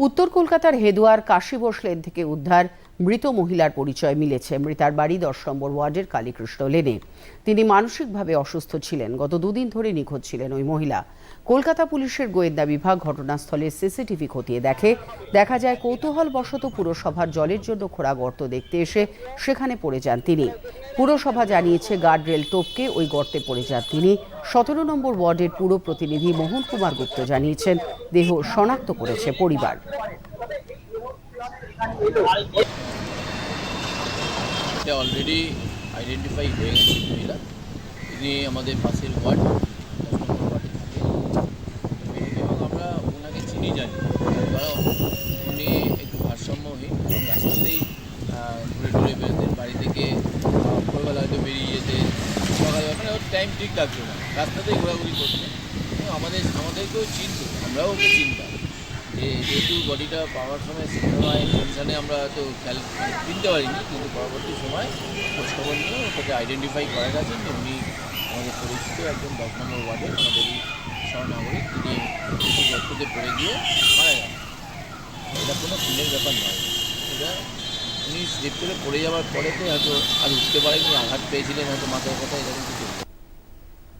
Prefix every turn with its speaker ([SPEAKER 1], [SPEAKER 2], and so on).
[SPEAKER 1] উত্তর কলকাতার হেদুয়ার কাশী লেন থেকে উদ্ধার মৃত মহিলার পরিচয় মিলেছে। মৃতার বাড়ি দশ নম্বর ওয়ার্ডের কালীকৃষ্ণ লেনে। তিনি মানসিকভাবে অসুস্থ ছিলেন। গত দুদিন ধরে নিখোঁজ ছিলেন ওই মহিলা। কলকাতা পুলিশের গোয়েন্দা বিভাগ ঘটনাস্থলে সিসিটিভি খতিয়ে দেখে। দেখা যায়, কৌতূহলবশত পুরসভার জলের জন্য খোঁড়া গর্ত দেখতে এসে সেখানে পড়ে যান তিনি। পুরসভা জানিয়েছে, গার্ডরেল টপকে ওই গর্তে পড়ে যান তিনি। সতেরো নম্বর ওয়ার্ডের পুর প্রতিনিধি মোহন কুমার গুপ্ত জানিয়েছেন, দেহ শনাক্ত করেছে পরিবার।
[SPEAKER 2] এটা অলরেডি আইডেন্টিফাই হয়ে গেছে মহিলা। তিনি আমাদের পাশের ওয়ার্ড এবং আমরা ওনাকে চিনি জানি। উনি একটু ভারসাম্যহীন। এবং রাস্তাতেই ঘুরে ঘুরে বেরোতেন বাড়ি থেকে ভোরবেলা হয়তো বেরিয়ে যেতেন। সকালে মানে ওর টাইম ঠিক থাকতো না। রাস্তাতেই ঘোরাঘুরি করতেন। আমাদের, আমাদেরকেও চিনত। আমরাও ওকে চিনতাম। যেহেতু বডিটা পাওয়ার সময় সময় টেনশানে আমরা তো খেয়াল চিনতে পারিনি, কিন্তু পরবর্তী সময় খোঁজখবর নিয়ে ওটাকে আইডেন্টিফাই করা গেছে যে উনি আমাদের পরিচিত একজন দশ নম্বর ওয়ার্ডের আমাদেরই সহনাগরিক তিনি কিছু পড়ে গিয়ে মারা যান এটা কোনো ফিলের ব্যাপার নয়। এটা উনি স্লিপ করে পড়ে যাওয়ার পরেতে হয়তো আর উঠতে পারেনি আঘাত পেয়েছিলেন, হয়তো মাথার কথা এরকম কিছু।